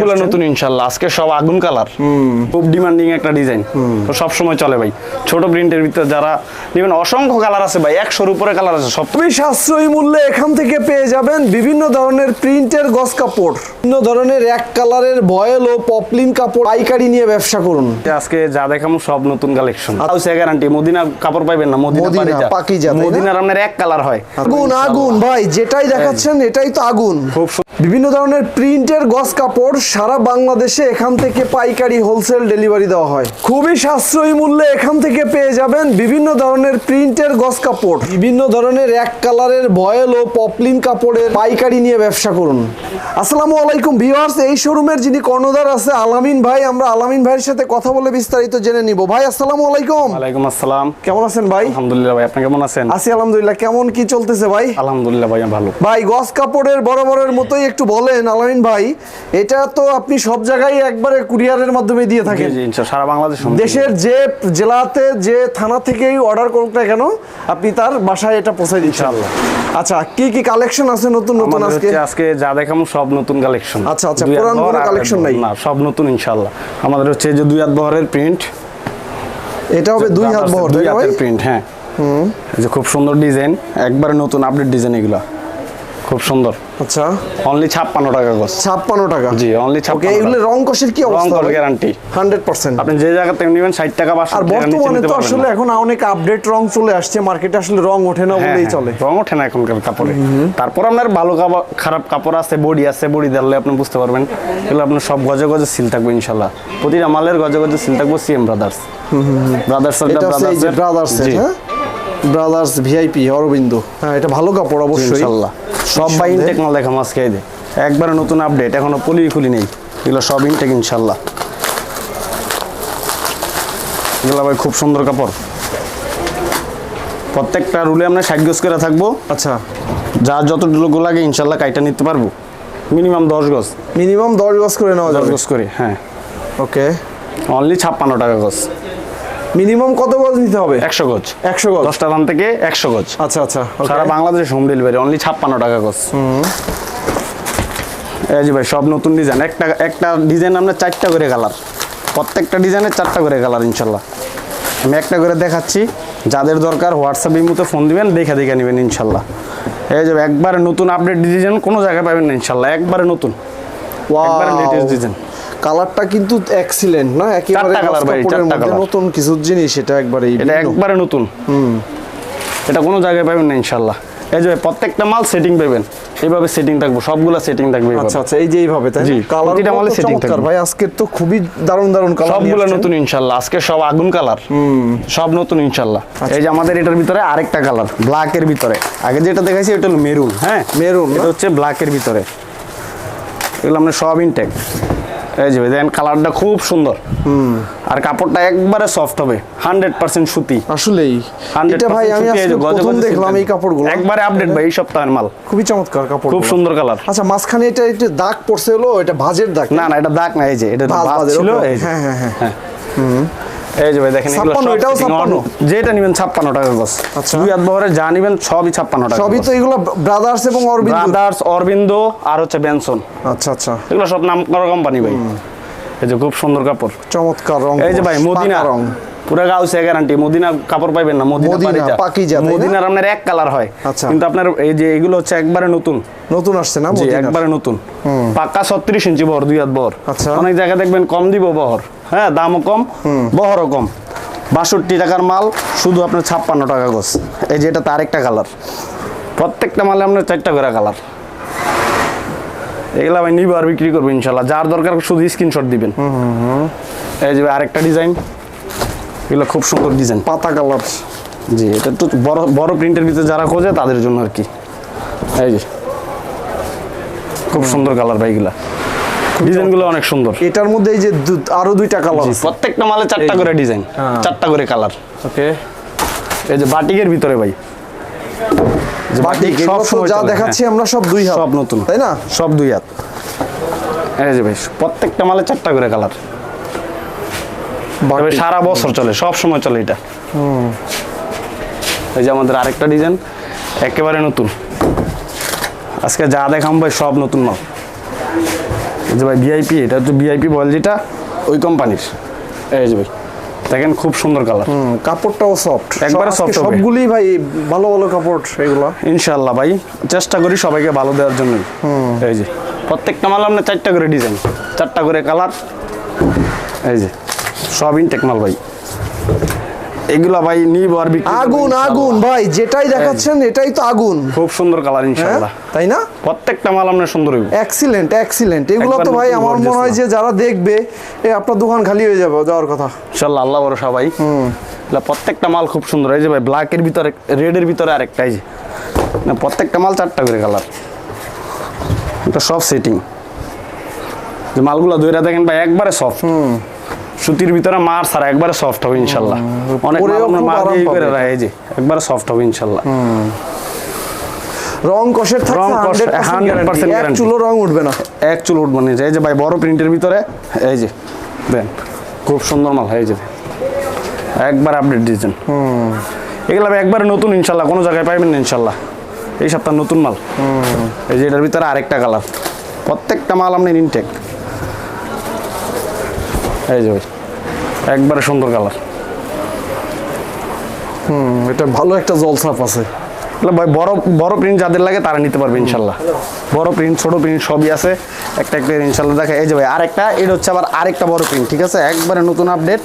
গুলো নতুন ইনশাল্লাহ। আজকে সব আগুন কালার। খুব ডিমান্ডিং একটা ডিজাইন তো সব সময় চলে ভাই। ছোট প্রিন্টের ভিতরে যারা নেবেন অসংখ্য কালার আছে ভাই। একশোর উপরে কালার আছে সব। খুবই সাশ্রয়ী মূল্যে এখান থেকে পেয়ে যাবেন বিভিন্ন ধরনের প্রিন্টের গস কাপড়। বিভিন্ন ধরনের এক কালারের ভয়েল ও পপলিন কাপড় পাইকারি নিয়ে ব্যবসা করুন। আজকে যা দেখাম সব নতুন কালেকশন হাউসে গ্যারান্টি মদিনা কাপড় পাইবেন না? মদিনা। পাকিজা, তাই মদিনার আপনার এক কালার হয়। আগুন আগুন। ভাই যেটাই দেখাচ্ছেন এটাই তো আগুন। খুব বিভিন্ন ধরনের প্রিন্টের গস কাপড় সারা বাংলাদেশে এখান থেকে পাইকারি হোলসেল ডেলিভারি দেওয়া হয়। খুবই সাশ্রয়ী মূল্যে এখান থেকে পেয়ে যাবেন বিভিন্ন ধরনের প্রিন্টের গস কাপড় বিভিন্ন ধরনের এক কালারের ভয়েল ও পপলিন কাপড়ের পাইকারি নিয়ে ব্যবসা করুন। আসসালামু আলাইকুম ভিউয়ার্স এই শোরুমের যিনি কর্ণধার আছে আলামিন ভাই আমরা আলামিন ভাইয়ের সাথে কথা বলে বিস্তারিত জেনে নিব। ভাই আসসালামু আলাইকুম। ওয়ালাইকুম আসসালাম। কেমন আছেন ভাই? আলহামদুলিল্লাহ ভাই আপনি কেমন আছেন? আছি আলহামদুলিল্লাহ। কেমন কি চলতেছে ভাই? আলহামদুলিল্লাহ ভাই ভালো। ভাই গস কাপড়ের বরাবরের মতোই একটু বলেন আলামিন ভাই এটা তো আপনি সব জায়গায় একবারে কুরিয়ারের মাধ্যমে দিয়ে থাকেন। সারা বাংলাদেশ দেশের যে জেলাতে যে থানা থেকেই অর্ডার করুক না কেন আপনি তার বাসায় এটা পৌঁছে দিচ্ছেন ইনশাআল্লাহ। আচ্ছা কি কি কালেকশন আছে নতুন নতুন আজকে? আজকে যা দেখাম সব নতুন কালেকশন আচ্ছা, আচ্ছা, পুরান কোনো collection নাই? না সব নতুন ইনশাআল্লাহ। আমাদের হচ্ছে যে দুই হাত বহরের প্রিন্ট এটা হবে দুই হাত বহর দুই হাতের প্রিন্ট হ্যাঁ। এই যে খুব সুন্দর ডিজাইন একবারে নতুন আপডেট ডিজাইন এগুলা। খুব সুন্দর। আচ্ছা। অনলি ছাপ্পান্ন টাকা গছ ছাপ্পান্ন টাকা? জি অনলি ওকে এগুলো রং কষের কি অবস্থা? কর গ্যারান্টি হান্ড্রেড পার্সেন্ট। আপনি যে জায়গা থেকে নেবেন ষাট টাকা বা আর বর্তমানে তো আসলে এখন অনেক আপডেট রং চলে আসছে মার্কেটে আসলে রং ওঠে না বলেই চলে। হ্যাঁ, রং ওঠে না এখনকার কাপড়ে। তারপর আপনার ভালো খারাপ কাপড় আছে বডি আছে বডি দিলে আপনি বুঝতে পারবেন। এগুলো আপনার সব গজে গজে সিল থাকবে ইনশাল্লাহ। প্রতিটা মালের গজে গজে সিল থাকবে সিএম ব্রাদার্স ব্রাদার্স ব্রাদার্স হ্যাঁ? Brothers VIP Arabinda. হ্যাঁ এটা ভালো কাপড় অবশ্যই। ইনশাল্লাহ। সব বাই ইনটেক মাল দেখা মাছ খেয়ে দে একবারে নতুন আপডেট এখনও পলি খুলি নেই। এগুলো সব ইনটেক ইনশাল্লাহ। এগুলো ভাই খুব সুন্দর কাপড়। প্রত্যেকটা রুলে আমরা ষাট গজ করে থাকব। আচ্ছা। যার যতটুকু লাগে ইনশাল্লাহ কাইটা নিতে পারব। মিনিমাম দশ গজ। মিনিমাম দশ গজ করে নেওয়া দশ গজ করে হ্যাঁ। ওকে। অনলি ছাপ্পান্ন টাকা গজ। মিনিমাম কত গজ নিতে হবে? একশো গজ। একশো গজ? দশটা দাম থেকে একশো গজ। আচ্ছা আচ্ছা. সারা বাংলাদেশে হোম ডেলিভারি অনলি ছাপ্পান্ন টাকা গজ। এই যে ভাই সব নতুন ডিজাইন একটা একটা ডিজাইন আমরা চারটা করে কালার প্রত্যেকটা ডিজাইনের চারটা করে কালার ইনশাল্লাহ। আমি একটা করে দেখাচ্ছি। যাদের দরকার হোয়াটসঅ্যাপ ইমুতে ফোন দিবেন দেখে দেখে নেবেন ইনশাল্লাহ। এই যে একবারে নতুন আপডেট ডিজাইন কোনো জায়গায় পাবেন না ইনশাল্লাহ। একবারে নতুন। একবারে লেটেস্ট ডিজাইন কালারটা কিন্তু এক্সিলেন্ট না? একেবারে colour ভাই, চারটা colour। নতুন কিছু জিনিস এটা একবারে এটা একবারে নতুন। হুম। এটা কোনো জায়গায় পাবেন না ইনশাল্লাহ এই যে প্রত্যেকটা মাল সেটিং পাবেন। এইভাবে সেটিং থাকব সবগুলা সেটিং থাকবে আচ্ছা আচ্ছা এই যে এইভাবে তাই কালার প্রতিটা মালে setting থাকবে। ভাই আজকে তো খুবই দারুণ দারুণ কালার সবগুলো নতুন ইনশাল্লাহ আজকে সব আগুন কালার। সব নতুন ইনশাল্লাহ আচ্ছা। এই যে আমাদের এটার ভিতরে আরেকটা কালার ব্ল্যাকের ভিতরে। আগে যেটা দেখাইছি এটা হলো মেরুন হ্যাঁ? মেরুন এটা হচ্ছে ব্ল্যাকের ভিতরে। এগুলো আমরা সব ইনটেক এই যে কালারটা খুব সুন্দর। আর কাপড়টা একবারে সফট হবে হান্ড্রেড পার্সেন্ট সুতি। আসলেই। 100% এটা ভাই আমি আজকে প্রথম দেখলাম। এই কাপড়গুলো। একবারে আপডেট ভাই এই সপ্তাহের মাল। খুবই চমৎকার কাপড় খুব সুন্দর কালার। আচ্ছা মাঝখানে এটা একটু দাগ পড়ছে হলো এটা ভাজের দাগ না না এটা দাগ না এই যে এটা ভাঁজ, ছিল। হ্যাঁ, হ্যাঁ, হ্যাঁ। হ্যাঁ। এই যে ভাই দেখেন এগুলো 56 সব এটাও 56 যেটা নেবেন ছাপ্পান্ন টাকা গছ আচ্ছা। দুই হাত বহরে যা নেবেন সবই ছাপ্পান্ন টাকা সবই তো এগুলো ব্রাদার্স এবং অরবিন্দ। ব্রাদার্স অরবিন্দ আর হচ্ছে বেনসন আচ্ছা আচ্ছা। এগুলো সব নাম করা কোম্পানি ভাই। এই যে খুব সুন্দর কাপড়। চমৎকার রং এই যে ভাই মদিনা। রং। পুরো গাউসে গ্যারান্টি মদিনা কাপড় পাইবেন না মদিনা মদিনা, পারিজা। পাকিজা, মদিনার আপনার এক কালার হয়। আচ্ছা। কিন্তু আপনার এই যে এগুলো হচ্ছে একবারে নতুন। নতুন আসছে না একবারে নতুন। পাক্কা ছত্রিশ ইঞ্চি বহর দুই হাত বহর। আচ্ছা। অনেক জায়গায় দেখবেন কম দিব বহর। হ্যাঁ দামও কম বহরও কম। বাষট্টি টাকার মাল শুধু আপনার ছাপ্পান্ন টাকা গোছ এই যে এটা তার একটা কালার। প্রত্যেকটা মালে আপনার চারটা করে কালার। এগুলা ভাই নিবো আর বিক্রি করব ইনশাল্লাহ। যার দরকার শুধু স্ক্রিনশট দিবেন। এই যে আরেকটা ডিজাইন এগুলো খুব সুন্দর ডিজাইন পাতা কালার। জি এটা তো বড় বড় প্রিন্টের ভিতরে যারা খোঁজে তাদের জন্য আর কি। এই যে। খুব সুন্দর কালার ভাই এগুলা। ডিজাইনগুলো অনেক সুন্দর। এটার মধ্যে এই যে আরও দুইটা কালার প্রত্যেকটা মালে চারটা করে ডিজাইন হ্যাঁ। চারটা করে কালার ওকে। এই যে বাটিকের ভিতরে ভাই। যে বাটিক সব যা দেখাচ্ছি। আমরা সব দুই হাত। সব নতুন। তাই না? সব দুই হাত। এই যে ভাই প্রত্যেকটা মালে চারটা করে কালার সারা বছর চলে সব সময় চলে এটা। এই যে আমাদের আরেকটা ডিজাইন একেবারে নতুন। আজকে যা দেখাম ভাই সব নতুন মাল। এই যে ভাই ভিআইপি এটা হচ্ছে ভিআইপি বয়েল যেটা ওই কোম্পানির। এই যে ভাই দেখেন খুব সুন্দর কালার হুম, কাপড়টাও সফট একবারে সফট। সবগুলি ভাই ভালো ভালো কাপড় এগুলা। ইনশাআল্লাহ ভাই চেষ্টা করি সবাইকে ভালো দেওয়ার জন্যই এই যে প্রত্যেকটা মাল আপনার চারটা করে ডিজাইন চারটা করে কালার এই যে সব ইনটেক মাল ভাই। এগুলা ভাই নিব আর বিক্রি আগুন আগুন ভাই যেটাই দেখাচ্ছেন এটাই তো আগুন। খুব সুন্দর কালার হ্যাঁ তাই না? প্রত্যেকটা মাল আপনার সুন্দর হইব। এক্সিলেন্ট এক্সিলেন্ট এগুলো তো ভাই আমার মনে হয় যে যারা দেখবে এ আপনার দোকান খালি হয়ে যাবে যাওয়ার কথা। আল্লাহ বড় সবাই প্রত্যেকটা মাল খুব সুন্দর। এই যে ভাই ব্ল্যাকের ভিতরে রেডের ভিতরে আরেকটা এই যে। না প্রত্যেকটা মাল চারটা করে কালার। এটা সব সেটিং যে মালগুলো দইরা দেখেন ভাই একবারে সফট সুতির ভিতরে মার সারা একবারে সফট হবে ইনশাল্লাহ। অনেক মার করে রাখে যে একবারে সফট হবে ইনশাল্লাহ। রং কষের থাকছে রং কষ 100% 100% এক চুলো রং উঠবে না। এক চুল উঠবো না এই যে ভাই বড় প্রিন্টের ভিতরে এই যে দেন খুব সুন্দর মাল এই যে একবার আপডেট দিয়েছেন এগুলো একবারে নতুন ইনশাল্লাহ কোনো জায়গায় পাইবেন না ইনশাল্লাহ। এই সপ্তাহ নতুন মাল। এই যে এটার ভিতরে আরেকটা কালার প্রত্যেকটা মাল আপনি ইনটেক এই যে ভাই। একবারে সুন্দর কালার। হুম, এটা ভালো একটা জলসাপ আছে। ভাই বড় বড় প্রিন্ট যাদের লাগে তারা নিতে পারবে ইনশাল্লাহ। বড় প্রিন্ট ছোট প্রিন্ট সবই আছে। একটা একটা ইনশাল্লাহ দেখা। এই যে ভাই আরেকটা এটা হচ্ছে আবার আরেকটা বড় প্রিন্ট ঠিক আছে? একবারে নতুন আপডেট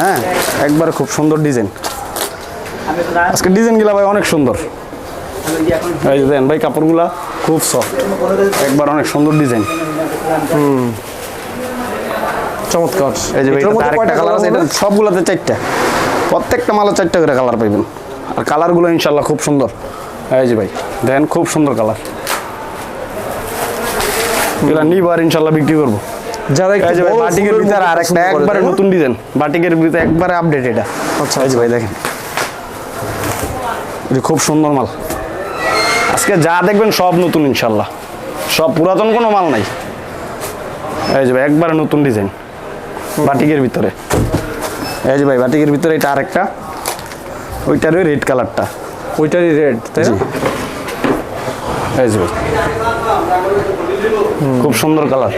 হ্যাঁ একবারে খুব সুন্দর ডিজাইন আজকে ডিজাইনগুলো ভাই অনেক সুন্দর। দেন ভাই কাপড়গুলা খুব সফট একবার অনেক সুন্দর ডিজাইন চমৎকার। এই যে আরেকটা কালার আছে? এটা সবগুলোতে চারটা। প্রত্যেকটা মালে চারটা করে কালার পাইবেন। আর কালারগুলো ইনশাল্লাহ খুব সুন্দর। এই যে ভাই দেখেন খুব সুন্দর কালার এগুলো নিব আর ইনশাল্লাহ বিক্রি করব। যারা একটু বাটিকের ভিতরে আরেকটা একবারে নতুন ডিজাইন বাটিকের ভিতরে একবারে আপডেট এটা। আচ্ছা, এই যে ভাই দেখেন। এটা খুব সুন্দর মাল। আজকে যা দেখবেন সব নতুন ইনশাল্লাহ সব পুরাতন কোনো মাল নাই। এই যে ভাই একবারে নতুন ডিজাইন বাটিকের ভিতরে। এই যে ভাই বাটিকের ভিতরে এটা আরেকটা। ওইটার ওই রেড কালারটা ওইটারই রেড তাই এই যে ভাই। খুব সুন্দর কালার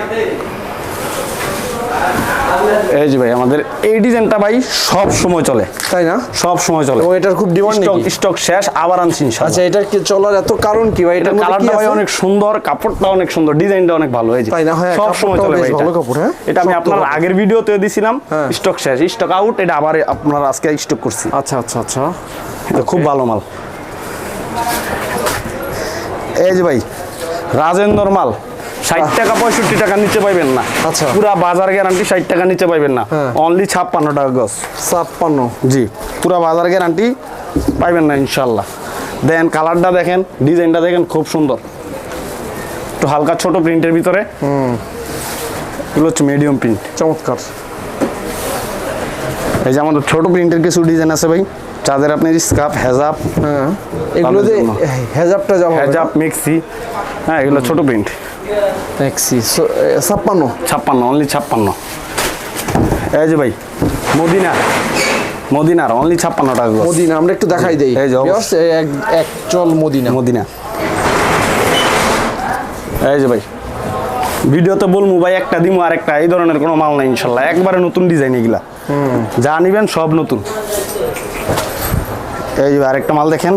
এই যে ভাই আমাদের এই ডিজাইনটা ভাই সব সময় চলে। তাই না? সব সময় চলে। এবং এটার খুব ডিমান্ড স্টক স্টক শেষ আবার আনছি আচ্ছা এটার কি চলার এত কারণ কি ভাই? এটা কালারটা ভাই অনেক সুন্দর কাপড়টা অনেক সুন্দর ডিজাইনটা অনেক ভালো এই যে। তাই না? হ্যাঁ, সব সময় চলে ভাই ভালো কাপড়, হ্যাঁ? এটা আমি আপনার আগের ভিডিওতে দিছিলাম হ্যাঁ। স্টক শেষ স্টক আউট এটা আবার আপনার আজকে স্টক করছি। আচ্ছা আচ্ছা আচ্ছা। এটা খুব ভালো মাল। এই যে ভাই রাজেন্দ্র মাল। ষাট টাকা পঁয়ষট্টি টাকা নিচে পাইবেন না। আচ্ছা। পুরা বাজার গ্যারান্টি ষাট টাকা নিচে পাইবেন না। হ্যাঁ। অনলি ছাপ্পান্ন টাকা গজ ছাপ্পান্ন। জি পুরা বাজার গ্যারান্টি পাইবেন না ইনশাল্লাহ দেন কালারটা দেখেন ডিজাইনটা দেখেন খুব সুন্দর। একটু হালকা ছোট প্রিন্টের ভিতরে। এগুলো হচ্ছে মিডিয়াম প্রিন্ট চমৎকার। এই যে আমাদের ছোট প্রিন্টের কিছু ডিজাইন আছে ভাই। যাদের আপনি স্কার্ফ হেজাব হ্যাঁ। এগুলো যে। হেজাবটা যাব হেজাব মিক্সি হ্যাঁ এগুলো ছোট প্রিন্ট ট্যাক্সি ছাপ্পান্ন ছাপ্পান্ন অনলি ছাপ্পান্ন এই যে ভাই মদিনা। মদিনার অনলি ছাপ্পান্ন টাকা মদিনা আমরা একটু দেখাই দেই। এই যে। এক এক চল মদিনা। মদিনা। এই যে ভাই ভিডিওতে বলব ভাই একটা দিমু আর একটা এই ধরনের কোনো মাল নাই ইনশাল্লাহ। একবারে নতুন ডিজাইন এগুলা। যা নিবেন সব নতুন। এই যে আরেকটা মাল দেখেন।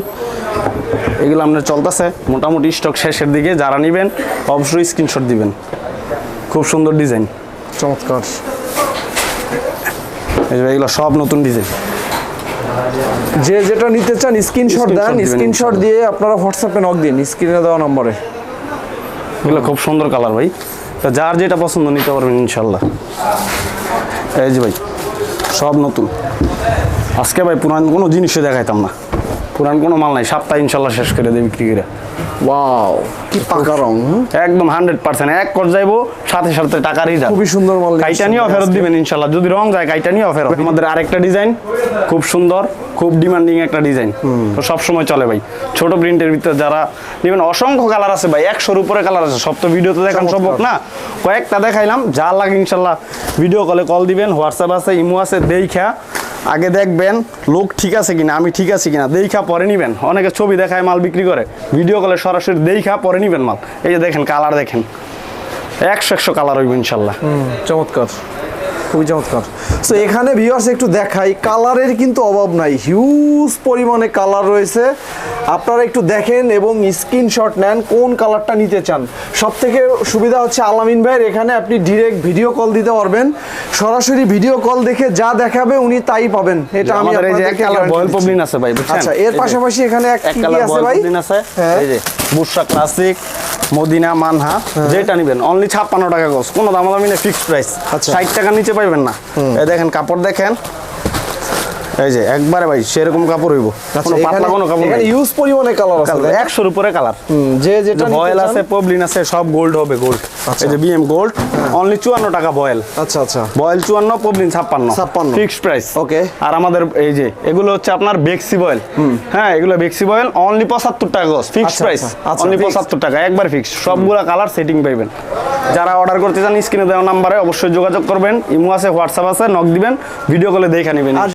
এগুলো আপনার চলতেছে। মোটামুটি স্টক শেষের দিকে যারা নিবেন অবশ্যই স্ক্রিনশট দিবেন। খুব সুন্দর ডিজাইন চমৎকার। এগুলো সব নতুন ডিজাইন যে যেটা নিতে চান স্ক্রিনশট দেন স্ক্রিনশট দিয়ে আপনারা হোয়াটসঅ্যাপে নক দিন স্ক্রিনে দেওয়া নম্বরে। এগুলো খুব সুন্দর কালার ভাই। তো যার যেটা পছন্দ নিতে পারবেন ইনশাল্লাহ। এই যে ভাই সব নতুন। আজকে ভাই পুরান কোনো জিনিসই দেখাইতাম না। পুরান কোনো মাল নাই সপ্তাহে ইনশাল্লাহ শেষ করে দেবে বিক্রি করে। ওয়াও কি পাকা রং একদম হান্ড্রেড পার্সেন্ট এক কর যাইবো সাথে সাথে টাকার রিটার্ন খুবই সুন্দর মাল নিয়ে কাইটা নিয়েও ফেরত দিবেন ইনশাল্লাহ যদি রং যায় কাইটা নিয়েও ফেরত আমাদের আরেকটা ডিজাইন। খুব সুন্দর খুব ডিমান্ডিং একটা ডিজাইন। তো সব সময় চলে ভাই। ছোট প্রিন্টের ভিতরে যারা নেবেন অসংখ্য কালার আছে ভাই একশোর উপরে কালার আছে। সব তো ভিডিওতে দেখান সম্ভব না। কয়েকটা দেখাইলাম যা লাগে ইনশাল্লাহ ভিডিও কলে কল দিবেন হোয়াটসঅ্যাপ আছে ইমো আছে দেইখা আগে দেখবেন লোক ঠিক আছে কিনা, আমি ঠিক আছি কিনা, দেখা পরে নিবেন। অনেকে ছবি দেখায়, মাল বিক্রি করে। ভিডিও কলে সরাসরি দেখা পরে নিবেন মাল। এই যে দেখেন কালার দেখেন। একশো একশো কালার হইব ইনশাল্লাহ। চমৎকার। খুবই চমৎকার। তো এখানে ভিউয়ার্স একটু দেখাই কালারের কিন্তু অভাব নাই হিউজ পরিমাণে কালার রয়েছে। আপনারা একটু দেখেন এবং স্ক্রিনশট নেন কোন কালারটা নিতে চান। সব থেকে সুবিধা হচ্ছে আলামিন ভাইয়ের এখানে আপনি ডিরেক্ট ভিডিও কল দিতে পারবেন। সরাসরি ভিডিও কল দেখে যা দেখাবে উনি তাই পাবেন। এটা আমি বয়েল আছে ভাই আচ্ছা এর পাশাপাশি এখানে এক কি কালার আছে ভাই? আছে হ্যাঁ। এই যে। বুশরা ক্লাসিক মদিনা মানহা যেটা নিবেন অনলি ছাপ্পান্ন টাকা গজ। কোনো দাম দামি না ফিক্সড প্রাইস আচ্ছা। ষাট টাকার নিচে পাইবেন না। এই দেখেন কাপড় দেখেন। এই যে একবারে ভাই সেরকম কাপড় হইব। আচ্ছা পাতলা কোনো কাপড় এখানে ইউজ পরিমাণে কালার আছে উপরে কালার যে যেটা বয়েল আছে পবলিন আছে সব গোল্ড হবে গোল্ড আচ্ছা। এই যে বিএম গোল্ড অনলি চুয়ান্ন টাকা বয়েল। আচ্ছা আচ্ছা। বয়েল চুয়ান্ন পবলিন ছাপ্পান্ন। 56 ফিক্সড প্রাইস Okay. আর আমাদের এই যে এগুলো হচ্ছে আপনার বেক্সি বয়েল। হ্যাঁ এগুলো বেক্সি বয়েল অনলি পঁচাত্তর টাকা গজ ফিক্সড প্রাইস অনলি fixed। পঁচাত্তর টাকা একবার ফিক্স সবগুলা কালার সেটিং পাইবেন। যারা অর্ডার করতে চান স্ক্রিনে দেওয়া নাম্বারে অবশ্যই যোগাযোগ করবেন। ইমো আছে হোয়াটসঅ্যাপ আছে নক দিবেন ভিডিও কলে দেখে নেবেন।